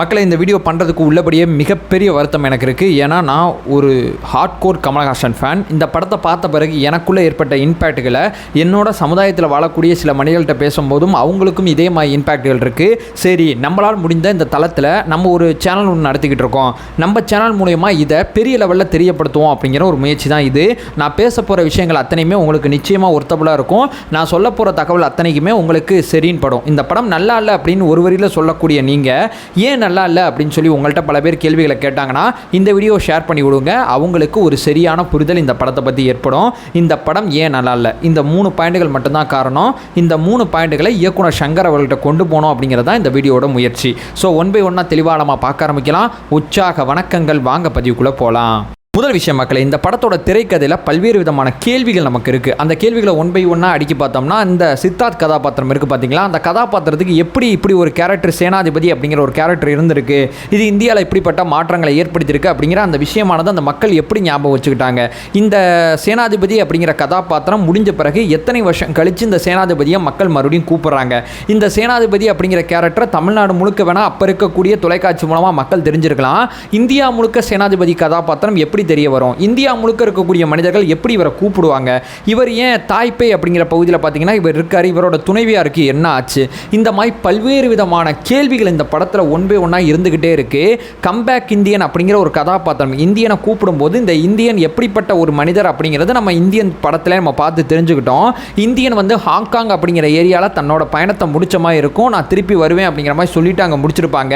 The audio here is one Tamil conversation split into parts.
மக்களை இந்த வீடியோ பண்ணுறதுக்கு உள்ளபடியே மிகப்பெரிய வருத்தம் எனக்கு இருக்குது ஏன்னா நான் ஒரு ஹார்ட் கோர் கமலஹாசன் ஃபேன் இந்த படத்தை பார்த்த பிறகு எனக்குள்ளே ஏற்பட்ட இம்பேக்ட்டுகளை என்னோட சமுதாயத்தில் வாழக்கூடிய சில மனிதர்கள்ட்ட பேசும்போதும் அவங்களுக்கும் இதே மாதிரி இம்பேக்ட்டுகள் இருக்குது சரி நம்மளால் முடிந்த இந்த தளத்தில் நம்ம ஒரு சேனல் ஒன்று நடத்திக்கிட்டு இருக்கோம். நம்ம சேனல் மூலயமா இதை பெரிய லெவலில் தெரியப்படுத்துவோம் அப்படிங்கிற ஒரு முயற்சி தான் இது. நான் பேச போகிற விஷயங்கள் அத்தனையுமே உங்களுக்கு நிச்சயமாக ஒருத்தபுளாக இருக்கும். நான் சொல்ல போகிற தகவல் அத்தனைக்குமே உங்களுக்கு சரின்னு படும். இந்த படம் நல்லா இல்லை அப்படின்னு ஒரு வரியில் சொல்லக்கூடிய நீங்கள் ஏன் நல்லா இல்லை அப்படின்னு சொல்லி உங்கள்கிட்ட பல பேர் கேள்விகளை கேட்டாங்கன்னா இந்த வீடியோ ஷேர் பண்ணி விடுங்க. அவங்களுக்கு ஒரு சரியான புரிதல் இந்த படத்தை பற்றி ஏற்படும். இந்த படம் ஏன் நல்லா இல்லை? இந்த மூணு பாயிண்ட்டுகள் மட்டும்தான் காரணம். இந்த மூணு பாயிண்ட்டுகளை இயக்குனர் சங்கர் அவர்கள்ட்ட கொண்டு போனோம் அப்படிங்கிறது தான் இந்த வீடியோட முயற்சி. ஸோ ஒன் பை ஒன்னாக தெளிவாக நம்ம பார்க்க ஆரம்பிக்கலாம். உற்சாக வணக்கங்கள். வாங்க பதிவுக்குள்ளே போகலாம் முதல் விஷயம் மக்களை இந்த படத்தோட திரைக்கதையில் பல்வேறு விதமான கேள்விகள் நமக்கு இருக்குது அந்த கேள்விகளை ஒன் பை ஒன்னாக அடிக்கி பார்த்தோம்னா இந்த சித்தார்த் கதாபாத்திரம் இருக்குது பார்த்தீங்களா அந்த கதாபாத்திரத்துக்கு எப்படி இப்படி ஒரு கேரக்டர் சேனாதிபதி அப்படிங்கிற ஒரு கேரக்டர் இருந்திருக்கு? இது இந்தியாவில் இப்படிப்பட்ட மாற்றங்களை ஏற்படுத்தியிருக்கு அப்படிங்கிற அந்த விஷயமானது அந்த மக்கள் எப்படி ஞாபகம் வச்சுக்கிட்டாங்க? இந்த சேனாதிபதி அப்படிங்கிற கதாபாத்திரம் முடிஞ்ச பிறகு எத்தனை வருஷம் கழித்து இந்த சேனாதிபதியை மக்கள் மறுபடியும் கூப்பிட்றாங்க? இந்த சேனாதிபதி அப்படிங்கிற கேரக்டர் தமிழ்நாடு முழுக்க வேணால் அப்போ இருக்கக்கூடிய தொலைக்காட்சி மூலமாக மக்கள் தெரிஞ்சிருக்கலாம். இந்தியா முழுக்க சேனாதிபதி கதாபாத்திரம் எப்படி தெரிய வரும். இந்தியா முழுக்க இருக்கக்கூடிய மனிதர்கள் எப்படி இவரை கூப்பிடுவாங்க? இவர் ஏன் தாய்ப்பை அப்படிங்கிற பகுதியில் பார்த்தீங்கன்னா இவர் இருக்கார். இவரோட துணைவியாருக்கு என்ன ஆச்சு? இந்த மாதிரி பல்வேறு விதமான கேள்விகள் இந்த படத்தில் ஒன் பை ஒன்னாக இருந்துக்கிட்டே இருக்குது கம்பேக் இந்தியன் அப்படிங்கிற ஒரு கதாபாத்திரம். இந்தியனை கூப்பிடும்போது இந்த இந்தியன் எப்படிப்பட்ட ஒரு மனிதர் அப்படிங்கிறது நம்ம இந்தியன் படத்தில் நம்ம பார்த்து தெரிஞ்சுக்கிட்டோம். இந்தியன் வந்து ஹாங்காங் அப்படிங்கிற ஏரியாவில் தன்னோட பயணத்தை முடிச்ச மாதிரி இருக்கும். நான் திருப்பி வருவேன் அப்படிங்கிற மாதிரி சொல்லிட்டு அங்கே முடிச்சிருப்பாங்க.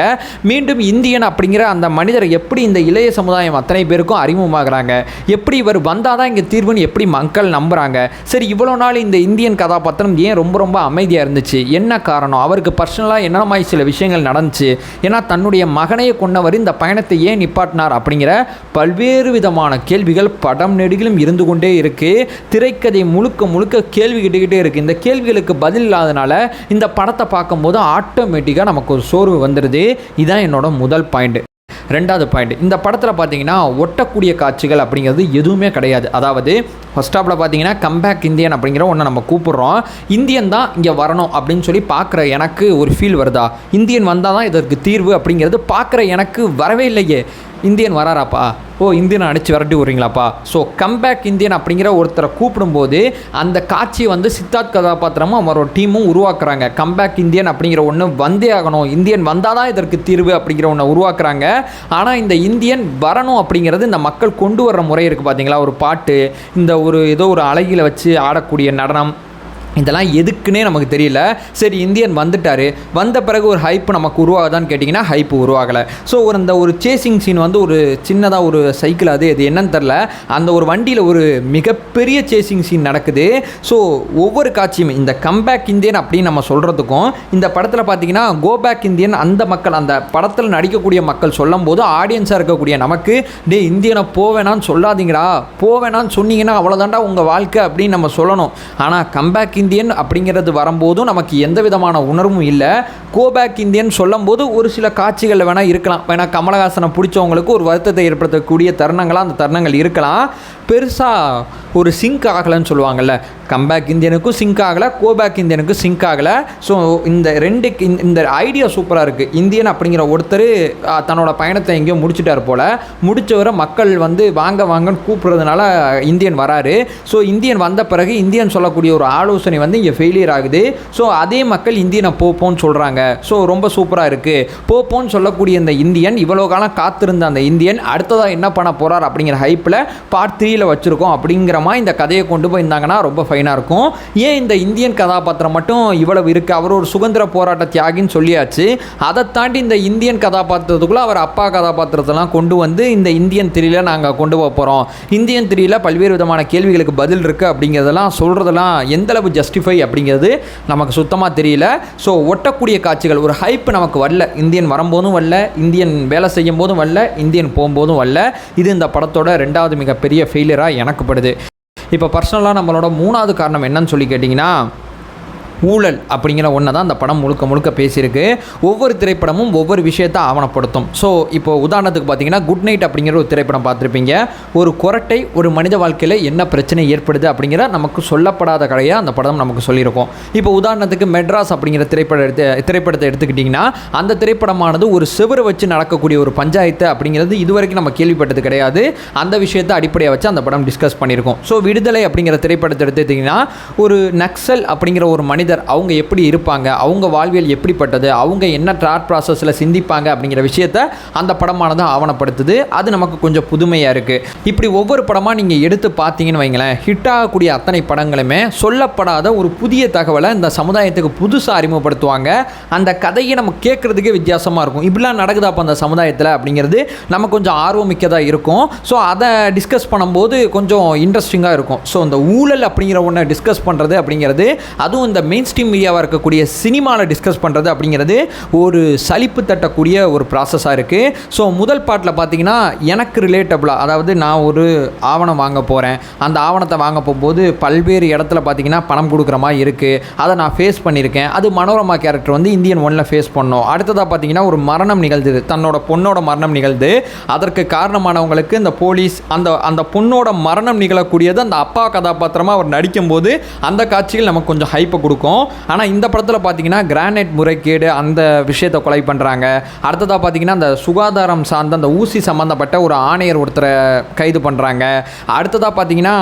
மீண்டும் இந்தியன் அப்படிங்கிற அந்த மனிதர் எப்படி இந்த இளைய சமுதாயம் அத்தனை பேருக்கும் அறிமுகமாகறாங்க. எப்படி இவர் வந்தால் தான் இங்கே தீர்வுன்னு எப்படி மக்கள் நம்புகிறாங்க சரி இவ்வளோ நாள் இந்த இந்தியன் கதாபாத்திரம் ஏன் ரொம்ப ரொம்ப அமைதியாக இருந்துச்சு? என்ன காரணம்? அவருக்கு பர்சனலாக என்ன மாதிரி சில விஷயங்கள் நடந்துச்சு? ஏன்னா தன்னுடைய மகனையே கொண்டவர் இந்த பயணத்தை ஏன் நிப்பாட்டினார் அப்படிங்கிற பல்வேறு விதமான கேள்விகள் படம் நெடுகிலும் இருந்து கொண்டே இருக்கு. திரைக்கதை முழுக்க முழுக்க கேள்வி கிட்டுக்கிட்டே இருக்கு. இந்த கேள்விகளுக்கு பதில் இல்லாதனால இந்த படத்தை பார்க்கும்போது ஆட்டோமேட்டிக்காக நமக்கு ஒரு சோர்வு வந்துடுது இதுதான் என்னோட முதல் பாயிண்ட் ரெண்டாவது பாயிண்ட் இந்த படத்தில் பார்த்தீங்கன்னா ஒட்டக்கூடிய காட்சிகள் அப்படிங்கிறது எதுவுமே கிடையாது. அதாவது ஃபர்ஸ்ட் ஆஃபில் பார்த்தீங்கன்னா கம்பேக் இந்தியன் அப்படிங்கிற ஒன்று நம்ம கூப்பிட்றோம். இந்தியன் தான் இங்கே வரணும் அப்படின்னு சொல்லி பார்க்குற எனக்கு ஒரு ஃபீல் வருதா? இந்தியன் வந்தால் தான் இதற்கு தீர்வு அப்படிங்கிறது பார்க்குற எனக்கு வரவே இல்லையே. இந்தியன் வராராப்பா? ஓ இந்தியனை அடித்து விரட்டி விட்றீங்களாப்பா? ஸோ கம்பேக் இந்தியன் அப்படிங்கிற ஒருத்தரை கூப்பிடும்போது அந்த காட்சியை வந்து சித்தார்த் கதாபாத்திரமும் அவரோட டீமும் உருவாக்குறாங்க. கம்பேக் இந்தியன் அப்படிங்கிற ஒன்று வந்தே ஆகணும். இந்தியன் வந்தால் தான் இதற்கு தீர்வு அப்படிங்கிற ஒன்று உருவாக்குறாங்க. ஆனால் இந்த இந்தியன் வரணும் அப்படிங்கிறது இந்த மக்கள் கொண்டு வர்ற முறை இருக்குது பார்த்தீங்களா ஒரு பாட்டு இந்த ஒரு ஏதோ ஒரு அழகியில் வச்சு ஆடக்கூடிய நடனம் இதெல்லாம் எதுக்குன்னே நமக்கு தெரியல. சரி இந்தியன் வந்துட்டார். வந்த பிறகு ஒரு ஹைப்பு நமக்கு உருவாகுதான்னு கேட்டிங்கன்னா ஹைப்பு உருவாகலை. ஸோ ஒரு அந்த ஒரு சேசிங் சீன் வந்து ஒரு சின்னதாக ஒரு சைக்கிள் அது அது என்னன்னு தெரில அந்த ஒரு வண்டியில் ஒரு மிகப்பெரிய சேசிங் சீன் நடக்குது. ஸோ ஒவ்வொரு காட்சியும் இந்த கம்பேக் இந்தியன் அப்படின்னு நம்ம சொல்கிறதுக்கும் இந்த படத்தில் பார்த்தீங்கன்னா கோபேக் இந்தியன் அந்த மக்கள் அந்த படத்தில் நடிக்கக்கூடிய மக்கள் சொல்லும் போது ஆடியன்ஸாக இருக்கக்கூடிய நமக்கு டே இந்தியனை போவேணான்னு சொல்லாதீங்கடா. போவேணான்னு சொன்னீங்கன்னா அவ்வளோதாண்டா உங்கள் வாழ்க்கை அப்படின்னு நம்ம சொல்லணும். ஆனால் கம்பேக் இந்தியன் அப்படிங்கிறது வரும்போதும் நமக்கு எந்த விதமான உணர்வும் இல்லை. கோபேக் இந்தியன் சொல்லும்போது ஒரு சில காட்சிகள் வேணால் இருக்கலாம். வேணால் கமலஹாசனை பிடிச்சவங்களுக்கு ஒரு வருத்தத்தை ஏற்படுத்தக்கூடிய தருணங்களாக அந்த தருணங்கள் இருக்கலாம். பெருசாக ஒரு சிங்க் ஆகலைன்னு சொல்லுவாங்கள்ல கம்பேக் இந்தியனுக்கும் சிங்க் ஆகலை கோபேக் இந்தியனுக்கும் சிங்க் ஆகலை. ஸோ இந்த ரெண்டு இந்த- இந்த ஐடியா சூப்பராக இருக்குது இந்தியன் அப்படிங்கிற ஒருத்தர் தன்னோட பயணத்தை எங்கேயோ முடிச்சிட்டார் போல். முடித்தவரை மக்கள் வந்து வாங்க வாங்கன்னு கூப்பிட்றதுனால இந்தியன் வராரு. ஸோ இந்தியன் வந்த பிறகு இந்தியன் சொல்லக்கூடிய ஒரு ஆலோசனை வந்து இங்கே ஃபெயிலியர் ஆகுது. ஸோ அதே மக்கள் இந்தியனை போப்போன்னு சொல்கிறாங்க ஸோ ரொம்ப சூப்பராக இருக்குது போப்போன்னு சொல்லக்கூடிய இந்த இந்தியன் இவ்வளோ காலம் காத்திருந்த அந்த இந்தியன் அடுத்ததாக என்ன பண்ண போகிறார் அப்படிங்கிற ஹைப்பில் பார்ட் த்ரீயில் வச்சுருக்கோம் அப்படிங்கிற மாதிரி இந்த கதையை கொண்டு போயிருந்தாங்கன்னா ரொம்ப பையனாக இருக்கும். ஏன் இந்த இந்தியன் கதாபாத்திரம் மட்டும் இவ்வளவு இருக்குது அவர் ஒரு சுதந்திர போராட்ட தியாகின்னு சொல்லியாச்சு. அதை தாண்டி இந்த இந்தியன் கதாபாத்திரத்துக்குள்ளே அவர் அப்பா கதாபாத்திரத்தெல்லாம் கொண்டு வந்து இந்த இந்தியன் திரியில் நாங்கள் கொண்டு போக போகிறோம் இந்தியன் திரியில் பல்வேறு விதமான கேள்விகளுக்கு பதில் இருக்குது அப்படிங்கிறதெல்லாம் சொல்கிறதெல்லாம் எந்தளவு ஜஸ்டிஃபை அப்படிங்கிறது நமக்கு சுத்தமாக தெரியல. ஸோ ஒட்டக்கூடிய காட்சிகள் ஒரு ஹைப் நமக்கு வரல. இந்தியன் வரும்போதும் வரல இந்தியன் வேலை செய்யும் போதும் வரல இந்தியன் போகும்போதும் வரல. இது இந்த படத்தோட ரெண்டாவது மிகப்பெரிய ஃபெயிலியராக எனக்குப்படுது இப்போ பர்சனலாக நம்மளோட மூணாவது காரணம் என்னன்னு சொல்லி கேட்டிங்கன்னா ஊழல் அப்படிங்கிற ஒன்றை தான் அந்த படம் முழுக்க முழுக்க பேசியிருக்கு. ஒவ்வொரு திரைப்படமும் ஒவ்வொரு விஷயத்தை ஆவணப்படுத்தும். ஸோ இப்போ உதாரணத்துக்கு பார்த்தீங்கன்னா குட் நைட் அப்படிங்கிற ஒரு திரைப்படம் பார்த்துருப்பீங்க. ஒரு குரட்டை ஒரு மனித வாழ்க்கையில் என்ன பிரச்சனை ஏற்படுது அப்படிங்கிற நமக்கு சொல்லப்படாத கதையாக அந்த படம் நமக்கு சொல்லியிருக்கோம். இப்போ உதாரணத்துக்கு மெட்ராஸ் அப்படிங்கிற திரைப்படம் எடுத்து திரைப்படத்தை எடுத்துக்கிட்டிங்கன்னா அந்த திரைப்படமானது ஒரு செவரை வச்சு நடக்கக்கூடிய ஒரு பஞ்சாயத்து அப்படிங்கிறது இதுவரைக்கும் நம்ம கேள்விப்பட்டது கிடையாது. அந்த விஷயத்தை அடிப்படையாக வச்சு அந்த படம் டிஸ்கஸ் பண்ணியிருக்கோம். ஸோ விடுதலை அப்படிங்கிற திரைப்படத்தை எடுத்துக்கிட்டிங்கன்னா ஒரு நக்சல் அப்படிங்கிற ஒரு மனித மனிதர் அவங்க எப்படி இருப்பாங்க அவங்க வாழ்வியல் எப்படிப்பட்டது அவங்க என்ன ட்ராட் ப்ராசஸில் சிந்திப்பாங்க அப்படிங்கிற விஷயத்த அந்த படமானது ஆவணப்படுத்துது. அது நமக்கு கொஞ்சம் புதுமையாக இருக்குது இப்படி ஒவ்வொரு படமாக நீங்கள் எடுத்து பார்த்தீங்கன்னு வைங்களேன் ஹிட் ஆகக்கூடிய அத்தனை படங்களுமே சொல்லப்படாத ஒரு புதிய தகவலை இந்த சமுதாயத்துக்கு புதுசாக அறிமுகப்படுத்துவாங்க. அந்த கதையை நம்ம கேட்குறதுக்கே வித்தியாசமாக இருக்கும். இப்படிலாம் நடக்குதா அப்போ அந்த சமுதாயத்தில் அப்படிங்கிறது நம்ம கொஞ்சம் ஆர்வமிக்கதாக இருக்கும். ஸோ அதை டிஸ்கஸ் பண்ணும்போது கொஞ்சம் இன்ட்ரெஸ்டிங்காக இருக்கும். ஸோ இந்த ஊழல் அப்படிங்கிற ஒன்றை டிஸ்கஸ் பண்ணுறது அப்படிங்கிறது அதுவும் இந்த மெயின் ஸ்ட்ரீம் மீடியாவாக இருக்கக்கூடிய சினிமாவில் டிஸ்கஸ் பண்ணுறது அப்படிங்கிறது ஒரு சலிப்பு தட்டக்கூடிய ஒரு ப்ராசஸாக இருக்குது ஸோ முதல் பாட்டில் பார்த்தீங்கன்னா எனக்கு ரிலேட்டபுளாக அதாவது நான் ஒரு ஆவணம் வாங்க போகிறேன் அந்த ஆவணத்தை வாங்க போகும்போது பல்வேறு இடத்துல பார்த்தீங்கன்னா பணம் கொடுக்குற மாதிரி இருக்குது அதை நான் ஃபேஸ் பண்ணியிருக்கேன். அது மனோரமா கேரக்டர் வந்து இந்தியன் ஒன்னில் ஃபேஸ் பண்ணோம். அடுத்ததாக பார்த்தீங்கன்னா ஒரு மரணம் நிகழ்ந்தது. தன்னோட பொண்ணோட மரணம் நிகழ்ந்து அதற்கு காரணமானவங்களுக்கு இந்த போலீஸ் அந்த அந்த பொண்ணோட மரணம் நிகழக்கூடியது அந்த அப்பா கதாபாத்திரமாக அவர் நடிக்கும்போது அந்த காட்சிகள் நமக்கு கொஞ்சம் ஹைப்பை கொடுக்கும். ஆனால் இந்த படத்தில் பார்த்தீங்கன்னா கிரானைட் முறைகேடு அந்த விஷயத்தை கொலை பண்ணுறாங்க அடுத்ததாக பார்த்தீங்கன்னா அந்த சுகாதாரம் சார்ந்த அந்த ஊசி சம்மந்தப்பட்ட ஒரு ஆணையர் ஒருத்தரை கைது பண்ணுறாங்க அடுத்ததாக பார்த்தீங்கன்னா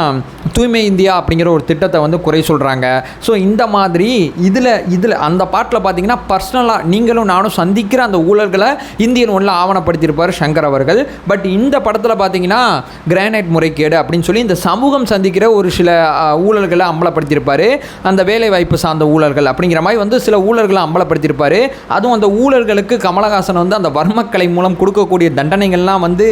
தூய்மை இந்தியா அப்படிங்கிற ஒரு திட்டத்தை வந்து குறை சொல்கிறாங்க ஸோ இந்த மாதிரி இதில் இதில் அந்த பாட்டில் பார்த்தீங்கன்னா பர்சனலாக நீங்களும் நானும் சந்திக்கிற அந்த ஊழல்களை இந்தியன் ஒன்றில் ஆவணப்படுத்தியிருப்பார் சங்கர் அவர்கள். பட் இந்த படத்தில் பார்த்தீங்கன்னா கிரானைட் முறைகேடு அப்படின்னு சொல்லி இந்த சமூகம் சந்திக்கிற ஒரு சில ஊழல்களை அம்பலப்படுத்தியிருப்பார். அந்த வேலை வாய்ப்பு சார்ந்த ஊழல்கள் அப்படிங்கிற மாதிரி வந்து சில ஊழல்களை அம்பலப்படுத்தியிருப்பார். அதுவும் அந்த ஊழல்களுக்கு கமலஹாசன் வந்து அந்த வர்மக்கலை மூலம் கொடுக்கக்கூடிய தண்டனைகள்லாம் வந்து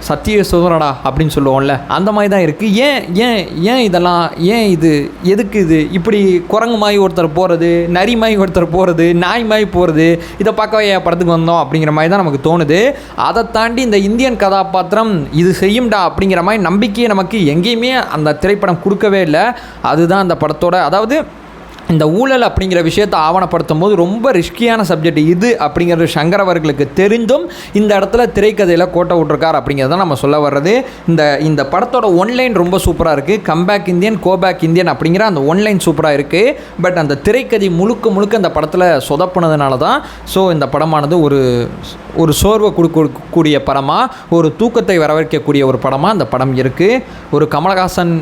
சத்திய சோதனடா அப்படின்னு சொல்லுவோம்ல அந்த மாதிரி தான் இருக்குது ஏன் ஏன் ஏன் இதெல்லாம் ஏன் இது எதுக்கு இது? இப்படி குரங்கு மாதிரி ஒருத்தர் போகிறது நரி மாதிரி ஒருத்தர் போகிறது நாய் மாதிரி போகிறது இதை பார்க்கவே படத்துக்கு வந்தோம் அப்படிங்கிற மாதிரி தான் நமக்கு தோணுது. அதை தாண்டி இந்த இந்தியன் கதாபாத்திரம் இது செய்யும்டா அப்படிங்கிற மாதிரி நம்பிக்கையை நமக்கு எங்கேயுமே அந்த திரைப்படம் கொடுக்கவே இல்லை. அதுதான் அந்த படத்தோட அதாவது இந்த ஊழல் அப்படிங்கிற விஷயத்தை ஆவணப்படுத்தும் போது ரொம்ப ரிஸ்கியான சப்ஜெக்ட் இது அப்படிங்கிறது சங்கர் அவர்களுக்கு தெரிந்தும் இந்த இடத்துல திரைக்கதையில் கோட்டை விட்ருக்கார் அப்படிங்கிறத நம்ம சொல்ல வர்றது. இந்த இந்த படத்தோட ஒன்லைன் ரொம்ப சூப்பராக இருக்குது கம்பேக் இந்தியன் கோபேக் இந்தியன் அப்படிங்கிற அந்த ஒன்லைன் சூப்பராக இருக்குது பட் அந்த திரைக்கதை முழுக்க முழுக்க அந்த படத்தில் சொதப்புனதுனால தான் ஸோ இந்த படமானது ஒரு ஒரு சோர்வை கொடுக்கக்கூடிய படமாக ஒரு தூக்கத்தை வரவேற்கக்கூடிய ஒரு படமாக அந்த படம் இருக்குது ஒரு கமலஹாசன்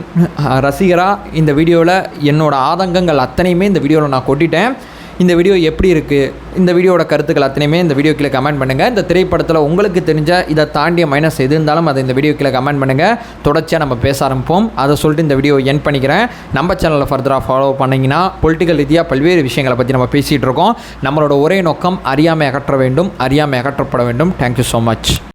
ரசிகராக இந்த வீடியோவில் என்னோடய ஆதங்கங்கள் அத்தனையுமே இந்த வீடியோவில் நான் கொட்டிட்டேன். இந்த வீடியோ எப்படி இருக்குது இந்த வீடியோட கருத்துக்கள் அத்தனையுமே இந்த வீடியோ கீழே கமெண்ட் பண்ணுங்கள் இந்த திரைப்படத்தில் உங்களுக்கு தெரிஞ்ச இதை தாண்டிய மைனஸ் எது இருந்தாலும் அதை இந்த வீடியோ கீழே கமெண்ட் பண்ணுங்கள் தொடர்ச்சியாக நம்ம பேச ஆரம்பிப்போம். அதை சொல்லிட்டு இந்த வீடியோ என் பண்ணிக்கிறேன். நம்ம சேனலை ஃபர்தராக ஃபாலோ பண்ணிங்கன்னா பொலிட்டிக்கல் ரீதியாக பல்வேறு விஷயங்களை பற்றி நம்ம பேசிகிட்டு இருக்கோம். நம்மளோட ஒரே நோக்கம் அறியாமை அகற்ற வேண்டும் அறியாமை அகற்றப்பட வேண்டும். Thank you so much